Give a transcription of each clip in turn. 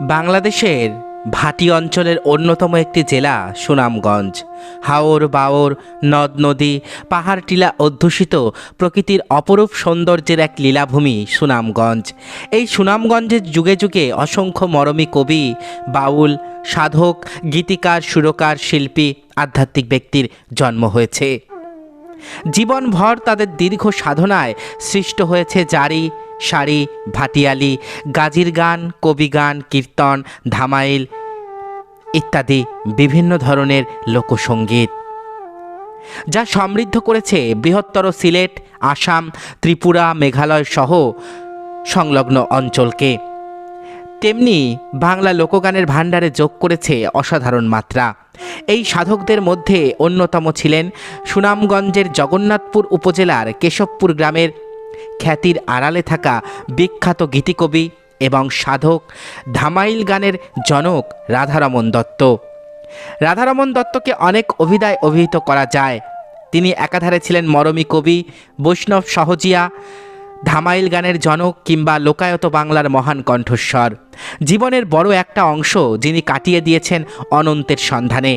বাংলাদেশের ভাটি অঞ্চলের অন্যতম একটি জেলা সুনামগঞ্জ। হাওর, বাওর, নদ, নদী, পাহাড় টিলা অধ্যুষিত প্রকৃতির অপরূপ সৌন্দর্যের এক লীলাভূমি সুনামগঞ্জ। এই সুনামগঞ্জের যুগে যুগে অসংখ্য মরমী কবি, বাউল, সাধক, গীতিকার, সুরকার, শিল্পী, আধ্যাত্মিক ব্যক্তির জন্ম হয়েছে। জীবনভর তাদের দীর্ঘ সাধনায় সৃষ্ট হয়েছে জারি শাড়ি, ভাটিয়ালি, গাজির গান, কবি গান, কীর্তন, ধামাইল ইত্যাদি বিভিন্ন ধরনের লোকসঙ্গীত যা সমৃদ্ধ করেছে বৃহত্তর সিলেট, আসাম, ত্রিপুরা, মেঘালয় সহ সংলগ্ন অঞ্চলকে। তেমনি বাংলা লোকগানের ভাণ্ডারে যোগ করেছে অসাধারণ মাত্রা। এই সাধকদের মধ্যে অন্যতম ছিলেন সুনামগঞ্জের জগন্নাথপুর উপজেলার কেশবপুর গ্রামের খ্যাতির আড়ালে থাকা বিখ্যাত গীতিকবি এবং সাধক ধামাইল গানের জনক রাধারমন দত্ত। রাধারমন দত্তকে অনেক অভিধায় অভিহিত করা যায়। তিনি একাধারে ছিলেন মরমী কবি, বৈষ্ণব সহজিয়া, ধামাইল গানের জনক কিংবা লোকায়ত বাংলার মহান কণ্ঠস্বর। জীবনের বড় একটা অংশ যিনি কাটিয়ে দিয়েছেন অনন্তের সন্ধানে।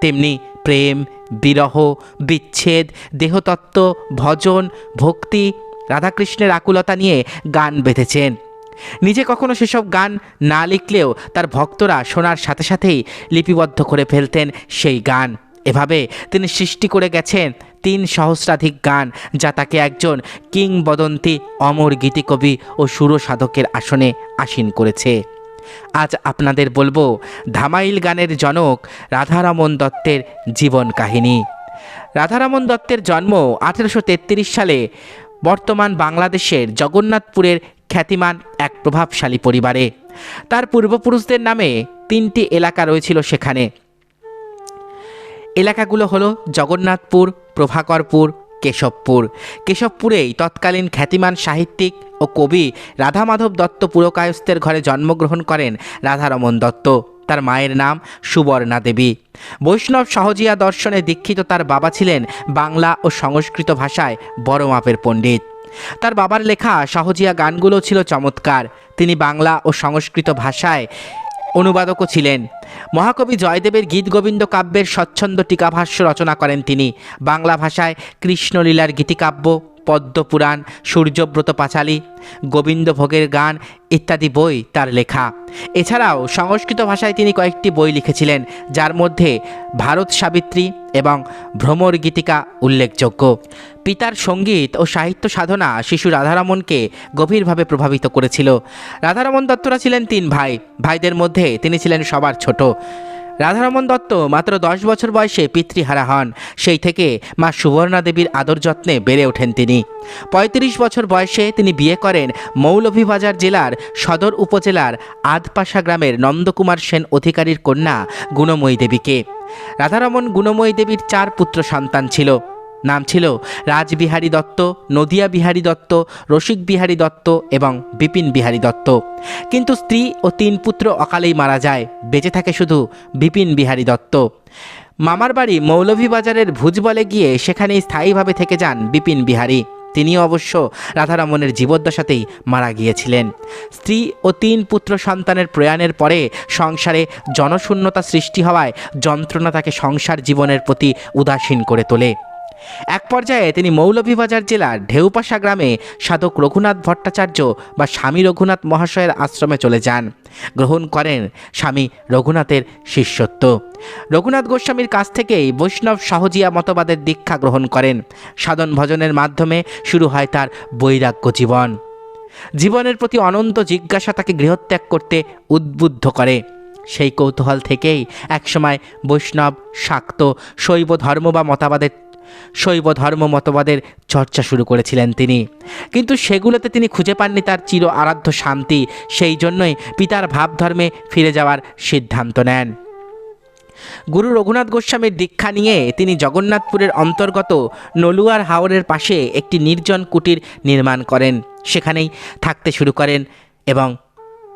তেমনি প্রেম, বিরহ, বিচ্ছেদ, দেহতত্ত্ব, ভজন, ভক্তি রাধাকৃষ্ণের আকুলতা নিয়ে গান বেঁধেছেন। নিজে কখনো সেসব গান না লিখলেও তার ভক্তরা শোনার সাথে সাথেই লিপিবদ্ধ করে ফেলতেন সেই গান। এভাবে তিনি সৃষ্টি করে গেছেন তিন সহস্রাধিক গান, যা তাকে একজন কিংবদন্তি অমর গীতিকবি ও সুরসাধকের আসনে আসীন করেছে। আজ আপনাদের বলব, ধামাইল গানের জনক রাধারমন দত্তের জীবন কাহিনী। রাধারমন দত্তের জন্ম আঠেরোশো সালে বর্তমান বাংলাদেশের জগন্নাথপুরের খ্যাতিমান এক প্রভাবশালী পরিবারে। তার পূর্বপুরুষদের নামে তিনটি এলাকা রয়েছিল সেখানে। এলাকাগুলো হলো জগন্নাথপুর, প্রভাকরপুর, কেশবপুর। কেশবপুরেই তৎকালীন খ্যাতিমান সাহিত্যিক ও কবি রাধামাধব দত্ত পুরকায়স্থের ঘরে জন্মগ্রহণ করেন রাধারমন দত্ত। তার মায়ের নাম সুবর্ণা দেবী। বৈষ্ণব সহজিয়া দর্শনে দীক্ষিত তার বাবা ছিলেন বাংলা ও সংস্কৃত ভাষায় বড় মাপের পণ্ডিত। তার বাবার লেখা সহজিয়া গানগুলো ছিল চমৎকার। তিনি বাংলা ও সংস্কৃত ভাষায় অনুবাদকও ছিলেন। মহাকবি জয়দেবের গীত গোবিন্দ কাব্যের স্বচ্ছন্দ টিকাভাষ্য রচনা করেন তিনি। বাংলা ভাষায় কৃষ্ণলীলার গীতিকাব্য পদ্মপুরাণ, সূর্যব্রত পাঁচালী, গোবিন্দভোগের গান ইত্যাদি বই তার লেখা। এছাড়াও সংস্কৃত ভাষায় তিনি কয়েকটি বই লিখেছিলেন, যার মধ্যে ভারত সাবিত্রী এবং ভ্রমর গীতিকা উল্লেখযোগ্য। পিতার সংগীত ও সাহিত্য সাধনা শিশু রাধারমনকে গভীরভাবে প্রভাবিত করেছিল। রাধারমন দত্তরা ছিলেন তিন ভাই। ভাইদের মধ্যে তিনি ছিলেন সবার ছোট। রাধারমন দত্ত মাত্র দশ বছর বয়সে পিতৃহারা হন। সেই থেকে মা সুবর্ণা দেবীর আদর যত্নে বেড়ে ওঠেন তিনি। ৩৫ বছর বয়সে তিনি বিয়ে করেন মৌলভীবাজার জেলার সদর উপজেলার আধপাশা গ্রামের নন্দকুমার সেন অধিকারীর কন্যা গুণময়ী দেবীকে। রাধারমন গুণময়ী দেবীর চার পুত্র সন্তান ছিল। নাম ছিল রাজবিহারী দত্ত, নদিয়া বিহারী দত্ত, রসিক বিহারী দত্ত এবং বিপিন বিহারী দত্ত। কিন্তু স্ত্রী ও তিন পুত্র অকালেই মারা যায়, বেঁচে থাকে শুধু বিপিন বিহারী দত্ত। মামার বাড়ি মৌলভীবাজারের ভুজবলে গিয়ে সেখানেই স্থায়ীভাবে থেকে যান বিপিন বিহারী। তিনিও অবশ্য রাধারমনের জীবদ্দশাতেই মারা গিয়েছিলেন। স্ত্রী ও তিন পুত্র সন্তানের প্রয়াণের পরে সংসারে জনশূন্যতা সৃষ্টি হওয়ায় যন্ত্রণা তাকে সংসার জীবনের প্রতি উদাসীন করে তোলে। এক পর্যায়ে তিনি মৌলভীবাজার জেলার ঢেউপাশা গ্রামে সাধক রঘুনাথ ভট্টাচার্য বা স্বামী রঘুনাথ মহাশয়ের আশ্রমে চলে যান। গ্রহণ করেন স্বামী রঘুনাথের শিষ্যত্ব। রঘুনাথ গোস্বামীর কাছ থেকেই বৈষ্ণব সহজিয়া মতবাদের দীক্ষা গ্রহণ করেন। সাধন ভজনের মাধ্যমে শুরু হয় তার বৈরাগ্য জীবন। জীবনের প্রতি অনন্ত জিজ্ঞাসা তাকে গৃহত্যাগ করতে উদ্বুদ্ধ করে। সেই কৌতূহল থেকেই একসময় বৈষ্ণব, শাক্ত, শৈব ধর্ম বা মতবাদের শৈব ধর্ম মতবাদের চর্চা শুরু করেছিলেন তিনি। কিন্তু সেগুলোতে তিনি খুঁজে পাননি তার চির আরাধ্য শান্তি, সেই জন্যই পিতার ভাবধর্মে ফিরে যাওয়ার সিদ্ধান্ত নেন। গুরু রঘুনাথ গোস্বামীর দীক্ষা নিয়ে তিনি জগন্নাথপুরের অন্তর্গত নলুয়ার হাওরের পাশে একটি নির্জন কুটির নির্মাণ করেন। সেখানেই থাকতে শুরু করেন এবং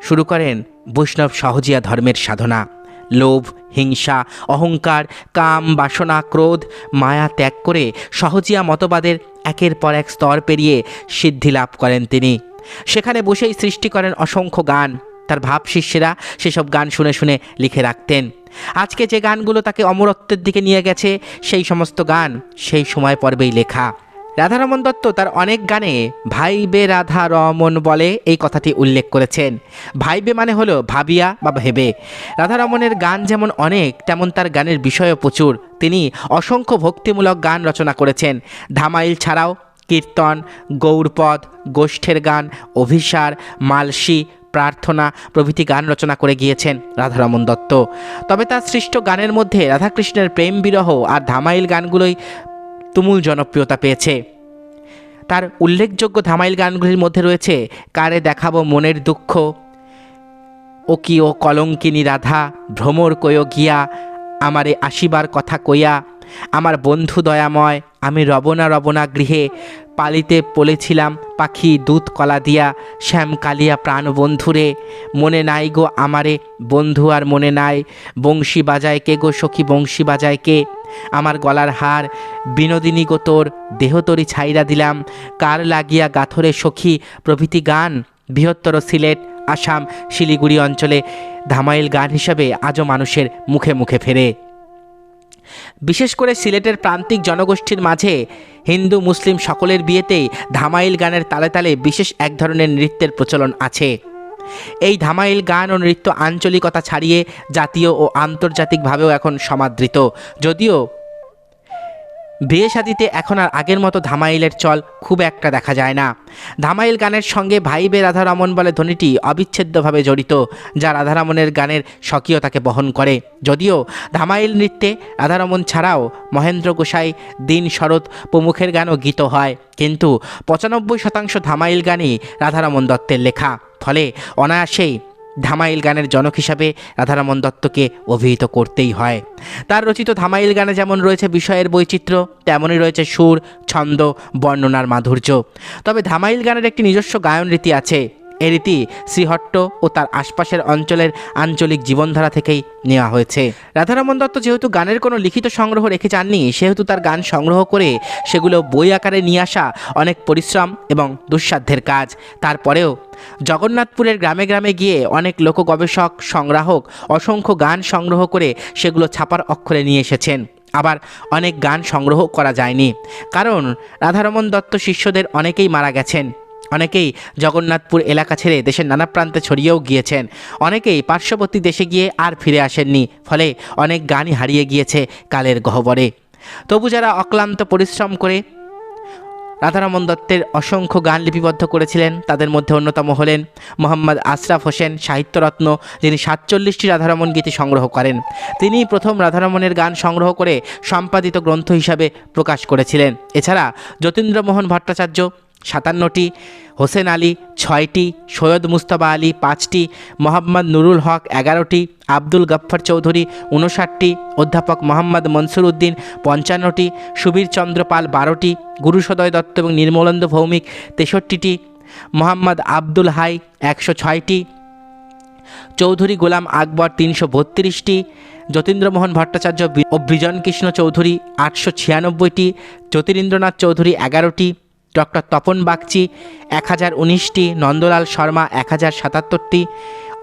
শুরু করেন বৈষ্ণব সহজিয়া ধর্মের সাধনা। লোভ, হিংসা, অহংকার, কাম, বাসনা, ক্রোধ, মায়া ত্যাগ করে সহজিয়া মতবাদের একের পর এক স্তর পেরিয়ে সিদ্ধি লাভ করেন তিনি। সেখানে বসেই সৃষ্টি করেন অসংখ্য গান। তার ভাব শিষ্যেরা সেসব গান শুনে শুনে লিখে রাখতেন। আজকে যে গানগুলো তাকে অমরত্বের দিকে নিয়ে গেছে, সেই সমস্ত গান সেই সময় পর্বেই লেখা। রাধারমন দত্ত তার অনেক গানে ভাইবে রাধা রমন বলে এই কথাটি উল্লেখ করেছেন। ভাইবে মানে হলো ভাবিয়া বা ভেবে। রাধারমনের গান যেমন অনেক, তেমন তার গানের বিষয়ও প্রচুর। তিনি অসংখ্য ভক্তিমূলক গান রচনা করেছেন। ধামাইল ছাড়াও কীর্তন গৌরপদ গোষ্ঠের গান, অভিসার, মালসী, প্রার্থনা প্রভৃতি গান রচনা করে গিয়েছেন রাধারমন দত্ত। তবে তার সৃষ্ট গানের মধ্যে রাধাকৃষ্ণের প্রেম বিরহ আর ধামাইল গানগুলোই তুমুল জনপ্রিয়তা পেয়েছে। তার উল্লেখযোগ্য ধামাইল গানগুলির মধ্যে রয়েছে, কারে দেখাবো মনের দুঃখ ও কি ও কলঙ্কিনী রাধা ভ্রমর কয় গিয়া আমারে আসিবার কথা কইয়া আমার বন্ধু দয়াময় আমি রবনা রবনা গৃহে পালিতে পলেছিলাম পাখি দুধ কলা দিয়া শ্যাম কালিয়া প্রাণ বন্ধুরে মনে নাই গো আমারে বন্ধু আর মনে নাই বংশী বাজায় কে গো সখী বংশী বাজায় কে আমার গলার হার। বিনোদিনী গো তোর দেহতরি ছাইরা দিলাম। কার লাগিয়া গাথরে সখী প্রভৃতি গান? বৃহত্তর সিলেট, আসাম, শিলিগুড়ি অঞ্চলে ধামাইল গান হিসাবে আজও মানুষের মুখে মুখে ফেরে। বিশেষ করে সিলেটের প্রান্তিক জনগোষ্ঠীর মাঝে হিন্দু, মুসলিম সকলের বিয়েতেই ধামাইল গানের তালে তালে বিশেষ এক ধরনের নৃত্যের প্রচলন আছে। এই ধামাইল গান ও নৃত্য আঞ্চলিকতা ছাড়িয়ে জাতীয় ও আন্তর্জাতিকভাবেও এখন সমাদৃত। যদিও বিয়ে শাদিতে এখন আর আগের মতো ধামাইলের চল খুব একটা দেখা যায় না। ধামাইল গানের সঙ্গে ভাইবে রাধারমন বলে ধ্বনিটি অবিচ্ছেদ্যভাবে জড়িত, যা রাধারমনের গানের স্বকীয়তাকে বহন করে। যদিও ধামাইল নৃত্যে রাধারমন ছাড়াও মহেন্দ্র গোসাই, দিন শরৎ প্রমুখের গানও গীত হয়, কিন্তু পঁচানব্বই শতাংশ ধামাইল গানই রাধারমন দত্তের লেখা। ফলে অনায়াসেই ধামাইল গানের জনক হিসাবে রাধারমন দত্তকে অভিহিত করতেই হয়। তার রচিত ধামাইল গানে যেমন রয়েছে বিষয়ের বৈচিত্র্য, তেমনই রয়েছে সুর, ছন্দ, বর্ণনার মাধুর্য। তবে ধামাইল গানের একটি নিজস্ব গায়ন রীতি আছে এ রীতি শ্রীহট্ট ও তার আশপাশের অঞ্চলের আঞ্চলিক জীবনধারা থেকেই নেওয়া হয়েছে। রাধারমন দত্ত যেহেতু গানের কোনো লিখিত সংগ্রহ রেখে যাননি, সেহেতু তার গান সংগ্রহ করে সেগুলো বই আকারে নিয়ে আসা অনেক পরিশ্রম এবং দুঃসাধ্যের কাজ। তারপরেও জগন্নাথপুরের গ্রামে গ্রামে গিয়ে অনেক লোক গবেষক সংগ্রাহক অসংখ্য গান সংগ্রহ করে সেগুলো ছাপার অক্ষরে নিয়ে এসেছেন। আবার অনেক গান সংগ্রহ করা যায়নি। কারণ রাধারমন দত্ত শিষ্যদের অনেকেই মারা গেছেন। অনেকেই জগন্নাথপুর এলাকা ছেড়ে দেশের নানা প্রান্তে ছড়িয়েও গিয়েছেন। অনেকেই পার্শ্ববর্তী দেশে গিয়ে আর ফিরে আসেননি, ফলে অনেক গানই হারিয়ে গিয়েছে কালের গহ্বরে। তবু যারা অক্লান্ত পরিশ্রম করে রাধারমন দত্তের অসংখ্য গান লিপিবদ্ধ করেছিলেন, তাদের মধ্যে অন্যতম হলেন মোহাম্মদ আশরাফ হোসেন, সাহিত্যরত্ন, যিনি সাতচল্লিশটি রাধারমন গীতি সংগ্রহ করেন। তিনি প্রথম রাধারমনের গান সংগ্রহ করে সম্পাদিত গ্রন্থ হিসাবে প্রকাশ করেছিলেন। এছাড়া যতীন্দ্রমোহন ভট্টাচার্য সাতান্নটি, হোসেন আলী ছয়টি, সৈয়দ মুস্তফা আলী পাঁচটি, মোহাম্মদ নুরুল হক এগারোটি, আব্দুল গফ্ফর চৌধুরী উনষাটটি, অধ্যাপক মোহাম্মদ মনসুর উদ্দিন পঞ্চান্নটি, সুবীর চন্দ্র পাল বারোটি গুরুসদয় দত্ত এবং নির্মলেন্দ্র ভৌমিক তেষট্টিটি, মোহাম্মদ আব্দুল হাই একশো ছয়টি, চৌধুরী গোলাম আকবর তিনশো বত্রিশটি, যতীন্দ্রমোহন ভট্টাচার্য ও বিজন কৃষ্ণ চৌধুরী আটশো ছিয়ানব্বইটি জ্যোতিরিন্দ্রনাথ চৌধুরী এগারোটি ডক্টর তপন বাগচি, এক হাজার উনিশটি, নন্দলাল শর্মা, এক হাজার সাতাত্তরটি,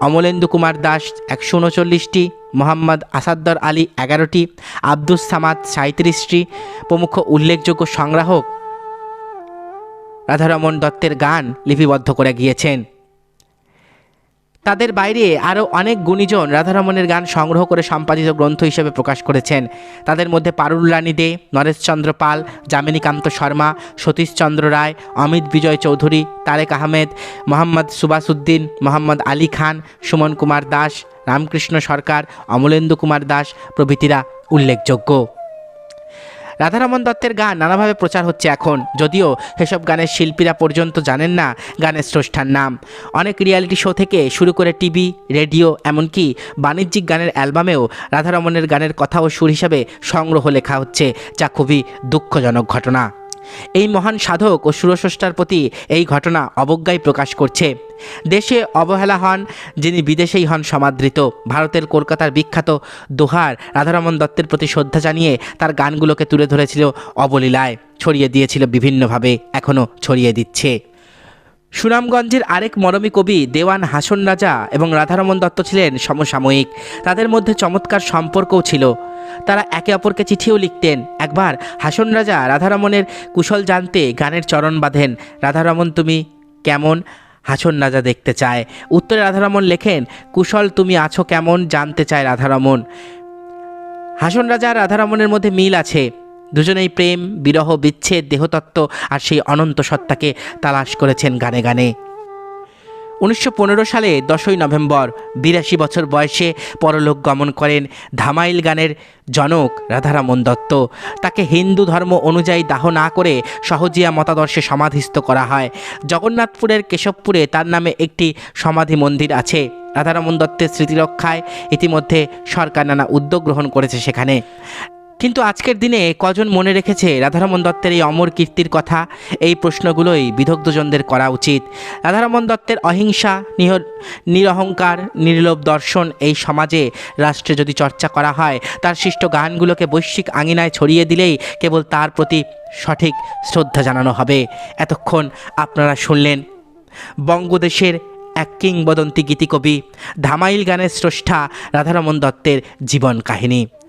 অমলেন্দু কুমার দাস, একশো উনচল্লিশটি, মোহাম্মদ আসাদ্দর আলী এগারোটি, আব্দুস সামাদ সাঁত্রিশটি প্রমুখ উল্লেখযোগ্য সংগ্রাহক রাধারমন দত্তের গান লিপিবদ্ধ করে গিয়েছেন। তাদের বাইরে আরও অনেক গুণীজন রাধারমণের গান সংগ্রহ করে সম্পাদিত গ্রন্থ হিসেবে প্রকাশ করেছেন। তাদের মধ্যে পারুল রানী দে, নরেশচন্দ্র পাল, যামিনীকান্ত শর্মা, সতীশচন্দ্র রায়, অমিত বিজয় চৌধুরী, তারেক আহমেদ, মোহাম্মদ সুবাসুদ্দিন মোহাম্মদ আলী খান, সুমন কুমার দাস, রামকৃষ্ণ সরকার, অমলেন্দু কুমার দাস প্রভৃতিরা উল্লেখযোগ্য। রাধারমন দত্তের গান নানাভাবে প্রচার হচ্ছে এখন। যদিও সেসব গানের শিল্পীরা পর্যন্ত জানেন না গানের স্রষ্টার নাম। অনেক রিয়ালিটি শো থেকে শুরু করে টিভি, রেডিও, এমনকি বাণিজ্যিক গানের অ্যালবামেও রাধারমনের গানের কথা ও সুর হিসাবে সংগ্রহ লেখা হচ্ছে, যা খুবই দুঃখজনক ঘটনা। এই মহান সাধক ও সুরস্রষ্টার প্রতি এই ঘটনা অবজ্ঞাই প্রকাশ করছে। দেশে অবহেলা হন, যিনি বিদেশেই হন সমাদৃত। ভারতের কলকাতার বিখ্যাত দোহার রাধারমন দত্তের প্রতি শ্রদ্ধা জানিয়ে তার গানগুলোকে তুলে ধরেছিল অবলীলায়। ছড়িয়ে দিয়েছিল বিভিন্নভাবে, এখনও ছড়িয়ে দিচ্ছে। সুনামগঞ্জের আরেক মরমী কবি দেওয়ান হাসন রাজা এবং রাধারমন দত্ত ছিলেন সমসাময়িক। তাদের মধ্যে চমৎকার সম্পর্কও ছিল। তারা একে অপরকে চিঠিও লিখতেন। একবার হাসন রাজা রাধারমনের কুশল জানতে গানের চরণ বাঁধেন, রাধারমন, তুমি কেমন? হাসন রাজা দেখতে চায়। উত্তরে রাধারমন লেখেন, কুশল, তুমি আছো কেমন? জানতে চায় রাধারমন হাসন রাজা আর রাধারমনের মধ্যে মিল আছে। দুজনেই প্রেম, বিরহ, বিচ্ছেদ, দেহতত্ত্ব আর সেই অনন্ত সত্তাকে তালাশ করেছেন গানে গানে। উনিশশো পনেরো সালে দশই নভেম্বর, বিরাশি বছর বয়সে পরলোক গমন করেন ধামাইল গানের জনক রাধারামন দত্ত। তাকে হিন্দু ধর্ম অনুযায়ী দাহ না করে সহজিয়া মতাদর্শে সমাধিস্থ করা হয়। জগন্নাথপুরের কেশবপুরে তার নামে একটি সমাধি মন্দির আছে। রাধারমন দত্তের স্মৃতিরক্ষায় ইতিমধ্যে সরকার নানা উদ্যোগ গ্রহণ করেছে সেখানে। কিন্তু আজকের দিনে কজন মনে রেখেছে রাধারমন দত্তের এই অমর কীর্তির কথা? এই প্রশ্নগুলোই বিদগ্ধজনদের করা উচিত। রাধারমন দত্তের অহিংসা, নিহ, নিরহংকার, নির্লোভ দর্শন এই সমাজে রাষ্ট্রে যদি চর্চা করা হয়, তার সৃষ্ট গানগুলোকে বৈশ্বিক আঙিনায় ছড়িয়ে দিলেই কেবল তার প্রতি সঠিক শ্রদ্ধা জানানো হবে। এতক্ষণ আপনারা শুনলেন বঙ্গদেশের এক কিংবদন্তি গীতিকবি, ধামাইল গানের স্রষ্টা রাধারমন দত্তের জীবন কাহিনী।